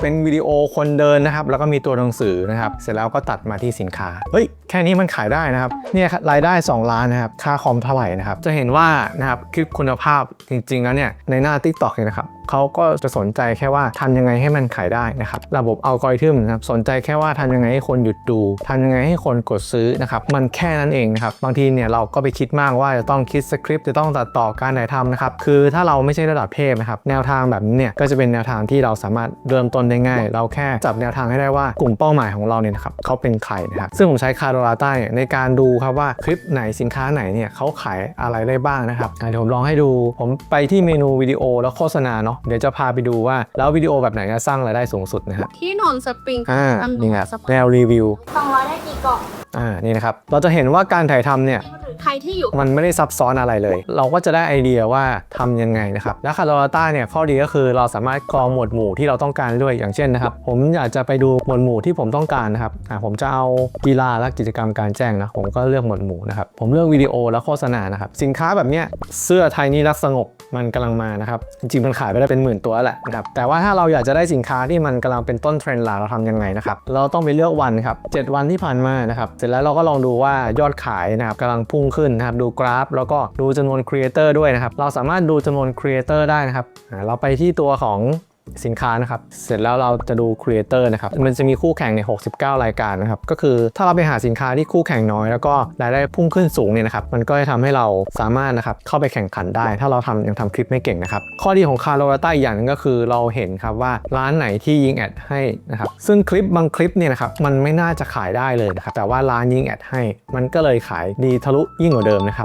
เป็นวิดีโอคนเดินนะครับ แล้วก็มีตัวหนังสือนะครับ เสร็จแล้วก็ตัดมาที่สินค้า เฮ้ย แค่นี้มันขายได้นะครับ เนี่ยรายได้ 2 ล้านนะครับ ค่าคอมเท่าไหร่นะครับ จะเห็นว่านะครับคลิปคุณภาพจริงๆแล้วเนี่ยในหน้า t ิ k t o k เนี่ยนะครับเขาก็จะสนใจแค่ว่าทำยังไงให้มันขายได้นะครับ ระบบอัลกอริทึมนะครับสนใจแค่ว่าทำยังไงให้คนหยุดดูทำยังไงให้คนกดซื้อนะครับ มันแค่นั้นเองนะครับ บางทีเนี่ยเราก็ไปคิดมากว่าจะต้องคิดสคริปต์จะต้องตัดต่อการถ่ายทำนะครับ คือถ้าเราไม่ใช่ระดับเทพนะครับ แนวทางแบบนี้เนี่ยก็จะเป็นแนวทางที่เราสามารถเริ่มต้นได้ง่าย เราแค่จับแนวทางให้ได้ว่ากลุ่มเป้าหมายของเราเนี่ยนะครับเขาเป็นใครนะครับ ซึ่งผมใช้คาร์โดราต้าในการดูครับว่าคลิปไหนสินค้าไหนเนี่ยเขาขายอะไรได้บ้างนะครับเดี๋ยวผมลองให้ดู ผมไปที่เมนูวิดีโอแล้วโฆษณาเนาะเดี๋ยวจะพาไปดูว่าแล้ววิดีโอแบบไหนจะสร้างรายได้สูงสุดนะฮะที่นนท์สปริงอ่าตำรวจนี่ครับสปอร์ตแนวรีวิวสองร้อยได้กี่กล่องอ่านี่นะครับเราจะเห็นว่าการถ่ายทำเนี่ยใครที่อยู่มันไม่ได้ซับซ้อนอะไรเลย เราก็จะได้ไอเดียว่าทำยังไงนะครับและคาร์โ a ต้าเนี่ยข้อดีก็คือเราสามารถกรองหมวดหมู่ที่เราต้องการด้วยอย่างเช่นนะครับ ผมอยากจะไปดูหมวดหมู่ที่ผมต้องการนะครับอ่าผมจะเอากีฬาและกิจกรรมการแจ้งนะผมก็เลือกหมวดหมู่นะครับผมเลือกวิดีโอและโฆษณานะครับสินค้าแบบเนี้ยเสื้อไทยนี่รักสงบ มันกำลังมานะครับ จริงๆ มันขายไปได้เป็นหมื่นตัวแล้วแหละนะครับ แต่ว่าถ้าเราอยากจะได้สินค้าที่มันกำลังเป็นต้นเทรนด์หลักเราทำยังไงนะครับ เราต้องไปเลือกวันครับ7วันที่ผ่านมานะครับ เสร็จแล้วเราก็ลองดูว่ายอดขายนะครับกำลังพุ่งขึ้นนะครับ ดูกราฟ แล้วก็ดูจำนวนครีเอเตอร์ด้วยนะครับ เราสามารถดูจำนวนครีเอเตอร์ได้นะครับ เราไปที่ตัวของ สินค้านะครับ เสร็จแล้วเราจะดูครีเอเตอร์นะครับ มันจะมีคู่แข่งใน 69 รายการนะครับ ก็คือถ้าเราไปหาสินค้าที่คู่แข่งน้อย แล้วก็รายได้พุ่งขึ้นสูงเนี่ยนะครับ มันก็จะทำให้เราสามารถนะครับเข้าไปแข่งขันได้ ถ้าเราทำยังทำคลิปไม่เก่งนะครับ ข้อดีของคาร์โ a ต้าอีกอย่างนึงก็คือเราเห็นครับว่าร้านไหนที่ยิงแอดให้นะครับ ซึ่งคลิปบางคลิปเนี่ยนะครับมันไม่น่าจะขายได้เลยนะครับ แต่ว่าร้านยิงแอดให้ มันก็เลยขายดีทะลุยิ่งกว่าเดิมนะครับ